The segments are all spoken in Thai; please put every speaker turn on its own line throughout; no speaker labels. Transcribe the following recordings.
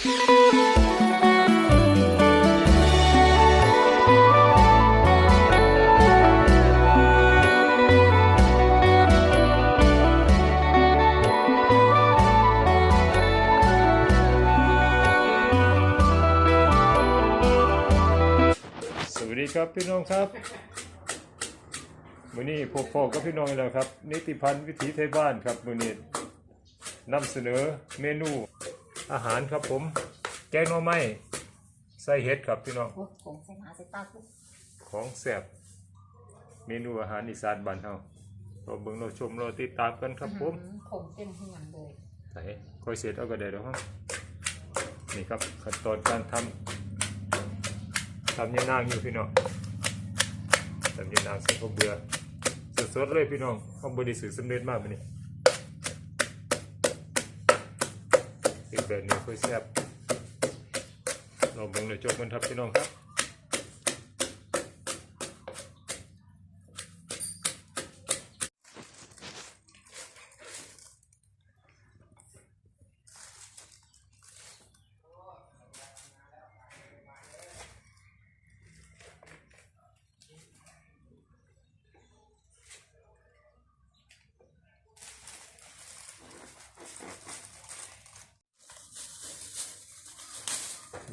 สวัสดีครับพี่น้องครับวันนี้พบพ่อกับพี่น้องอีกแล้วครับ นิติพันธ์วิถีไทยบ้านครับวันนี้นำเสนอเมนู อาหารครับผม แกงหน่อไม้ใส่เห็ดครับพี่น้อง
โอ้ผมใส่หาใส่ตาปุ๊บ
ของแซ่บเมนูอาหารอีสานบ้านเฮาเราเบิ่งเราชมเราติดตามกันครับผม
อื้อหือผมเต็มที่มันเลย
ใส่ค่อยเสร็จเอาก็ได้แล้วครับนี่ครับขั้นตอนการทำทำยานางอยู่พี่น้องทำยานางใส่ข้าวเบื่อสดๆเลยพี่น้องข้าวบริสุทธิ์สำเร็จมากเลยนี่ อีกแบบหนึงค่อยแซ่บเราเบิ่งเลยจบกันครับพี่น้องครับ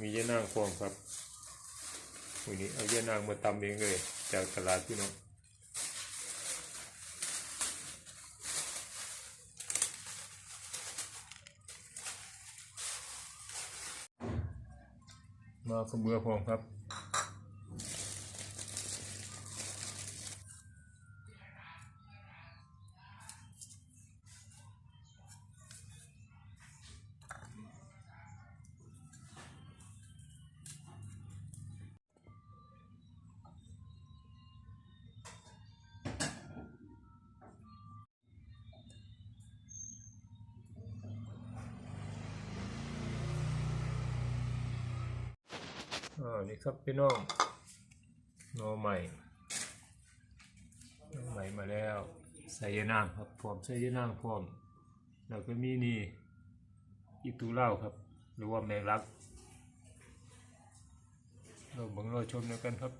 มีเยนางพร้อมครับวันนี้เอาเยนางมาตำเองเลย จากตลาดพี่น้องมาขาวเบือพร้อมครับ อ่านี่ครับพี่น้องหนอใหม่หนอใหม่มาแล้วใส่ยานางครับพร้อมใส่ยานางพร้อมแล้วก็มีนี่อีตูเล่าครับ หรือว่าแมงลัก เราบังเราชมด้วยกันครับ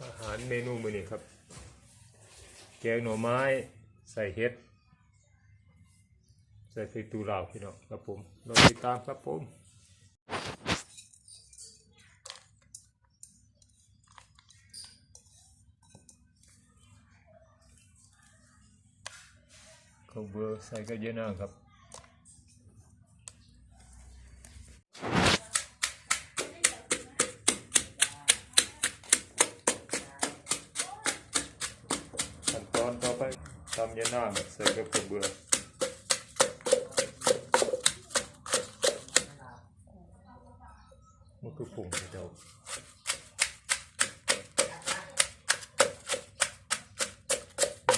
อาหารเมนูมือนี้ครับ แกงหน่อไม้ใส่เห็ด ใส่ไฟตูลาพี่น้องครับผมเราติดตามครับผมข้าวเบือใส่ก็เยอะนะครับขั้นตอนต่อไปทำยานาใส่กับข้าวเบือ มัน คือผงเดียว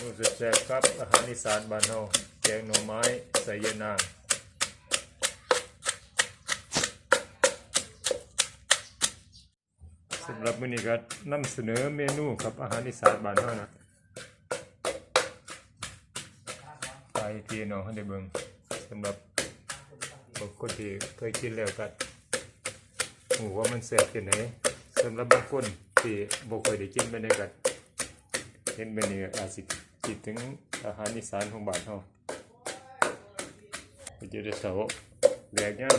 นูจะแจกครับ อาหารอีสานบ้านเฮาแกงหน่อไม้ใส่เยนางสำหรับมื้อนี้ก็นำเสนอเมนูครับอาหารอีสานบ้านเฮานะไปพี่น้องให้ได้เบิ่งสำหรับบางคนที่เคยกินแล้วก็ โอ้ว่ามันแสบยังไงสำหรับบางคนที่บ่เคยได้กินไปในกัดเห็นไปนี่ก็อาจสิคิดถึงอาหารอีสานของบ้านเฮาก็จะได้เสาแหลกย่าง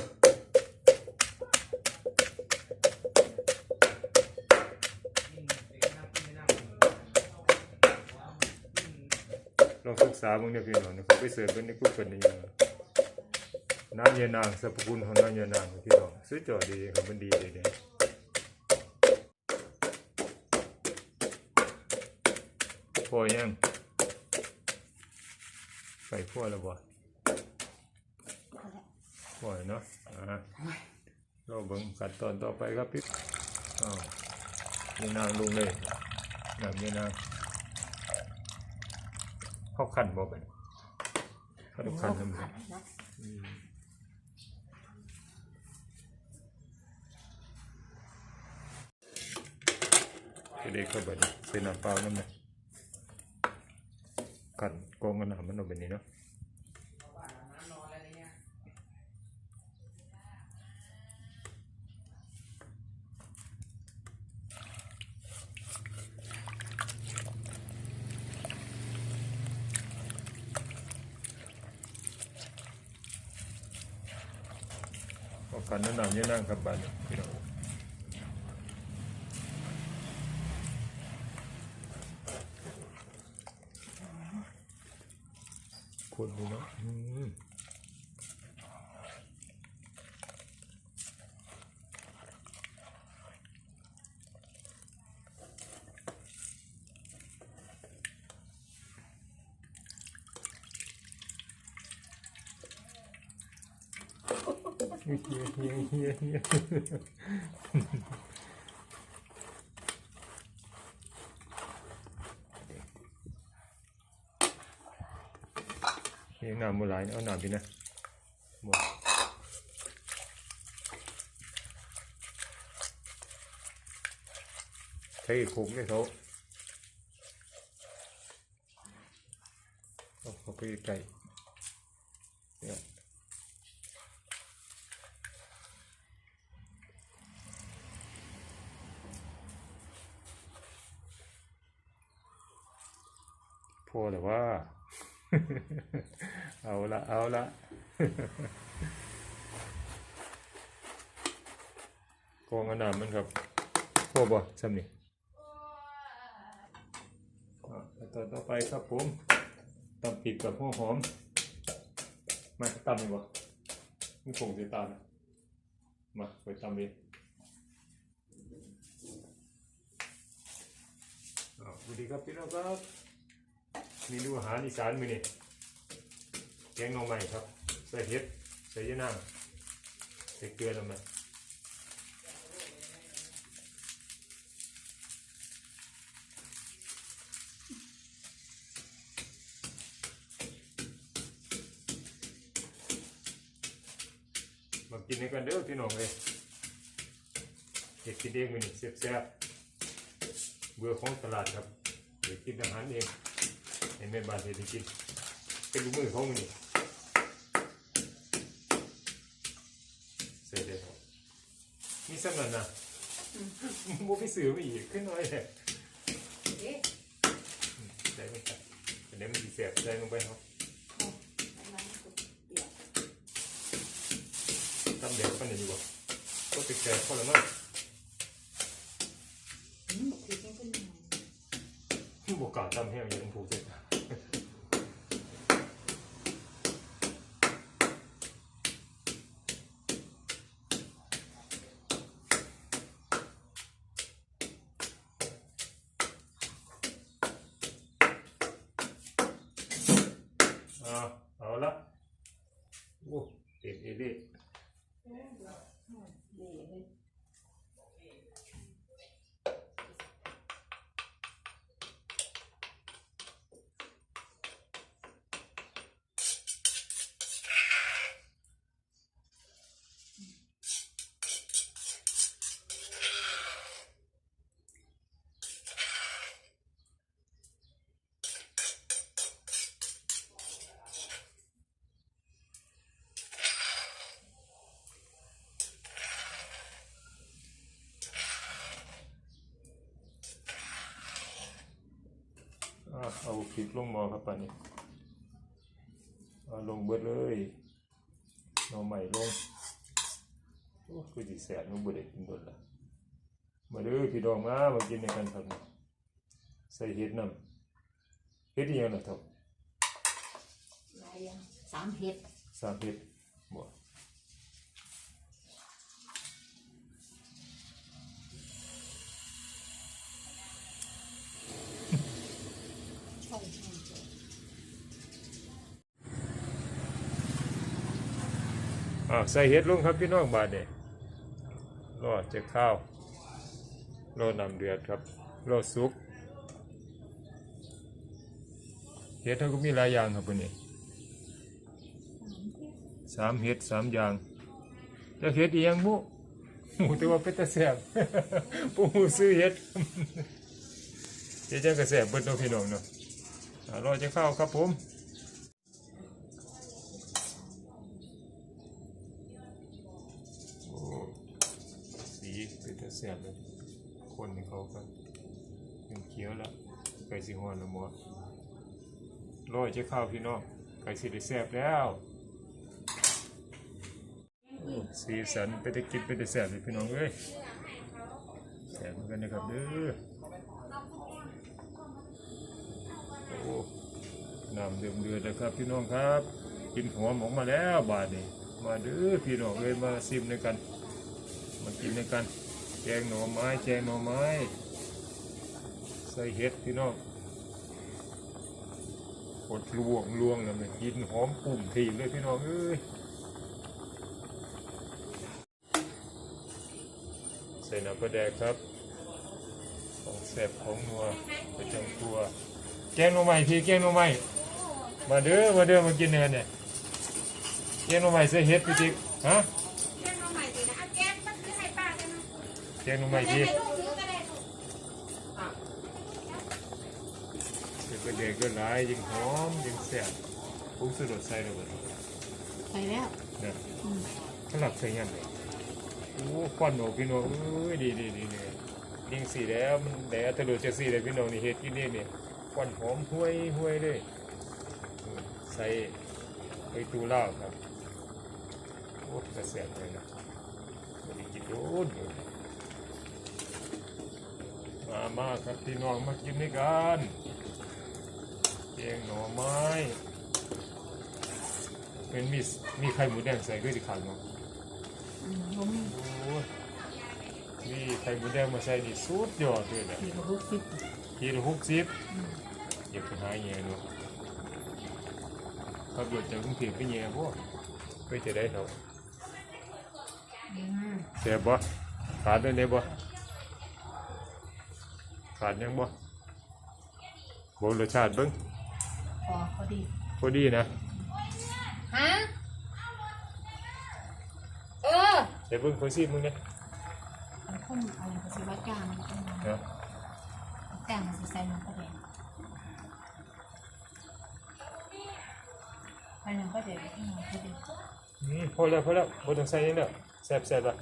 ลองศึกษาบิ่งเด้อพี่น้องเดี๋ยวผมไปเสิร์ชเบิ่งใน Google ได้ยังน้ำเยนางสรรพคุณของน้ำเยนางพี่น้อง สุดยอดีครับมันดีเลยเนี่ยพอยังใส่พอแล้วบ่พอเนาะอ่าเราเบิ่งขั้นตอนต่อไปครับพี่อ้าวยนางลงเลยน้ำเยนางเขาขันบ่เป็นเขาต้องขันทำไม เด็กเข้าไปเป็นน้ำเปล่านั่นนะกันกองกันหามันออกแบบนี้เนาะกันนั่นนำยืนนั่งกับบานพี่น้อง อืมเฮีย เฮียเฮียเฮียเฮียน้ำมือหลายเอาน้ำไปนะหมดใช้ขุมเลยเขาเอาเข้าไปใกล้เนี่ยพอแต่ว่า เอาละเอาละกองอนามมันครับพอบ่ซ้ำนี่ต่อต่อไปครับผมตำปิดกับหัวหอม มาตำดีกว่ามีผงสีตาลนะมาไปตำเองอ่าสวัสดีครับพี่น้องครับ เมนูอาหารอีสานมือนี้แกงหน่อไม้ครับ ใส่เห็ดใส่ยะนางใส่เกลือลงไปมากินในกันเด้อพี่น้องเลยเห็ดกินเองมือนี้แซ่บๆเบื่อของตลาดครับเดี๋ยวกินอาหารเอง ห็นแม่บ้านเห็นกินเป็นลูกมือของมันนี่เสร็จเลยครับมีสำนันนะโมไปซื้อมาอีกขึ้นน้อยเลย
เอ๊ะ
ได้ไหมครับเดี๋ยวมันสีเสียบได้ลงไปครับ
น้ำสุกเปียก
ตำเด็กปันนี้ดีกว่าก็ติดแก่พอแล้วมั้ง
อืมพริกนี่เป็นยังไง
บวกกาตำแห้งยังผูกเสร็จ โอ้เต็มเอเล่
ดี
พริกลงหม้อครับป่านนี้เอาลงเบิดเลยหน่อใหม่ลงโอ้คือสิแสบมันบ่ได้กินโดนละมาเด้อพี่ดองมามากินในกันครับใส่เห็ดน้ำเห็ดอีหยังล่ะครับ
หลายอย่างสามเห็ด
สามเห็ดบ่
ใช่ใช่ใช่
อ่าใส่เห็ดลงครับพี่น้องบาดนี้รอจะข้าวรอนำเดือดครับรอสุกเห็ดเขาก็มีหลายอย่างครับวันนี้สามเห็ดสามอย่างจะเห็ดอีหยังบุหมูแต่ว่าเป็นตาแสบปูหมูซื้อเห็ดเฮ็ดจังกระแสบเบิดเนาะพี่น้องเนาะรอจะเข้าครับผมโอ้สี เป็นตาแสบเลย คนนี่เขากันยังเขียวแล้วไก่สิหอนและหมดร้อยจะเข้าพี่น้องไก่สิได้แสบแล้ว
อีก
สีสันไปได้กินไปได้แสบเลยพี่น้องเอ้ยแสบเหมือนกันนะครับเด้อโอ้น้ำเดือดเดือดแล้วครับพี่น้องครับ กินหัวหมออกมาแล้วบาดนี้มาเด้อพี่น้องเอ้ยมาซิมด้วยกัน มากินด้วยกัน แกงหน่อไม้แกงหน่อไม้ ใส่เห็ดพี่น้องกดลวงลวงแล้วมันกินหอมปุ่มทีเลยพี่น้องเอ้ยใส่น้ำปลาแดกครับของแสบของนัวประจำตัว แกงหน่อไม้พี่แกงหน่อไม้มาเด้อมาเด้อมากินเนื้อเนี่ยแกงหน่อไม้ใส่เห็ดพี่จิ๊กฮะ
แก
งหน่อไม้
แก้ม
พี่
ให้ลูกถือก็ได้ลูก
ใส่ปลาแดกก็หลายยิ่งหอมยิ่งแซ่บปรุงสุดใส่เลยบ่
ไปแล้ว
นะ
อืม
สลับใส่ยังไงโอ้ควันโหนกพี่น้องเอ้ยดีดีดีเลยยิ่งสีแล้วมันแต่ตะลุจะสีเลยพี่น้องนี่เฮ็ดกินนี่เนี่ยควันหอมห้วยห้วยเลยอืมใส่ไปตูเหล้าครับโอ้กระเสียบเลยนะไม่ได้กินโดนเลย มามาครับพี่น้องมากินด้วยกันแกงหน่อไม้ เป็นมีมีไข่หมูแดงใส่ก็จะขาดเนาะ
อืมผม
โอ้ยนี่ไข่หมูแดงมาใส่นี่สุดยอดเลยนะ
มีกระพุ้สิบ
ทีละหกสิบอย่าไปหาแย่เนาะขับรถจากกรุงเทพไปแย่พวกไปจะได้เนาะ
อืม
เสียบ่ขาดได้เลยบ่ ขาดยังบ่บ่รสชาติเบิ่ง
พอพอดี
พอดีนะ
ฮะเออ
ใส่เบิ่งคนซีมึงเนี่ย
มันข้นอะไรก็สิว่าจ้างมันเป็น
เนาะ
จ้างมันสิใส่มันก็แดงไปหนึ่งก็เด็ดหนึ่งก็เด็ด
อืมพอแล้วพอแล้วบ่ต้องใส่นี่แล้วแซ่บแซ่บละ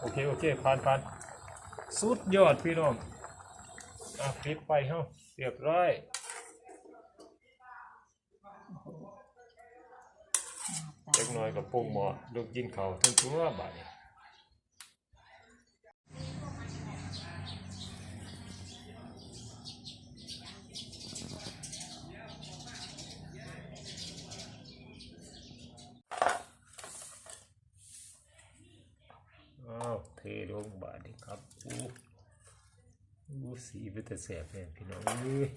โอเคโอเคผ่านผ่านสุดยอดพี่น้อง อะปิดไปเฮาเรียบร้อยเล็กน้อยกับพวกหมอลูกกินเขาวทั้งตัวบาดนี้อ้าวเทลงบาดนี้ครับอู้อู้ สีเป็นแต่แสบเนี่ยพี่น้องเอ้ย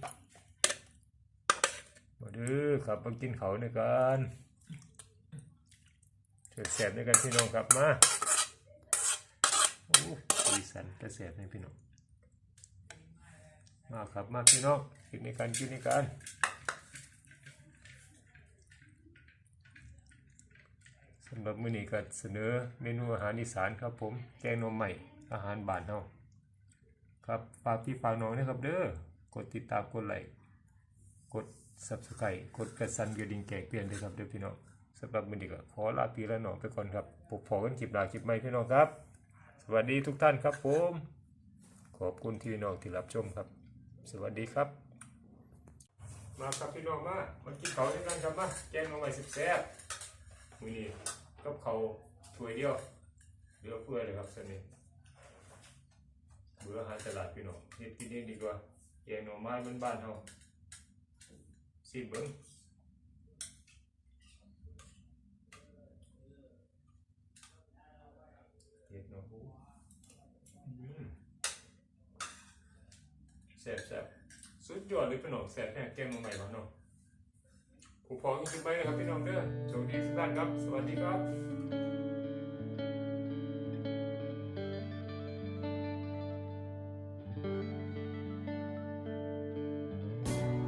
มาด้อครับมากินเขาวในกันแสบในกันพี่น้องครับมาโอ้สีสันจะแสบในพี่น้องมาครับมาพี่น้องกินในการกินในการสำหรับมื้อนี้ก็เสนอเมนูอาหารอีสานครับผมแกงนมใหม่อาหารบ้านเฮา ครับฝากพี่ฝากน้องนะครับเด้อกดติดตามกดไลค์กด subscribe กดกระสันกระดิ่งแจ้งเตือนด้วยครับเด้อพี่น้องสำหรับมื้อนี้ก็ขอลาพี่และน้องไปก่อนครับพบพอกันคลิปหน้าคลิปใหม่พี่น้องครับ สวัสดีทุกท่านครับผม ขอบคุณที่น้องที่รับชมครับ สวัสดีครับ มาครับพี่น้องมามากินเขาวด้วยกันครับมาแกงหน่อไม้สิบแซ่บมื้อนี้กับเขาถ้วยเดียวเหลือเฟือเลยครับสนิท เบื่อหาตลาดพี่น้องเฮ็ดกินเองดีกว่าแกงหน่อไม้มันบ้านๆเฮาสิเบิ่งเห็ดเนาะอู้อืมแซ่บแซ่บสุดยอดเลยพี่น้องแซ่บแน่แกงมาใหม่บ้านเนาะผู้พอกันคิดไว้นะครับพี่น้องเด้อโชคดีทุกท่านครับ สวัสดีครับ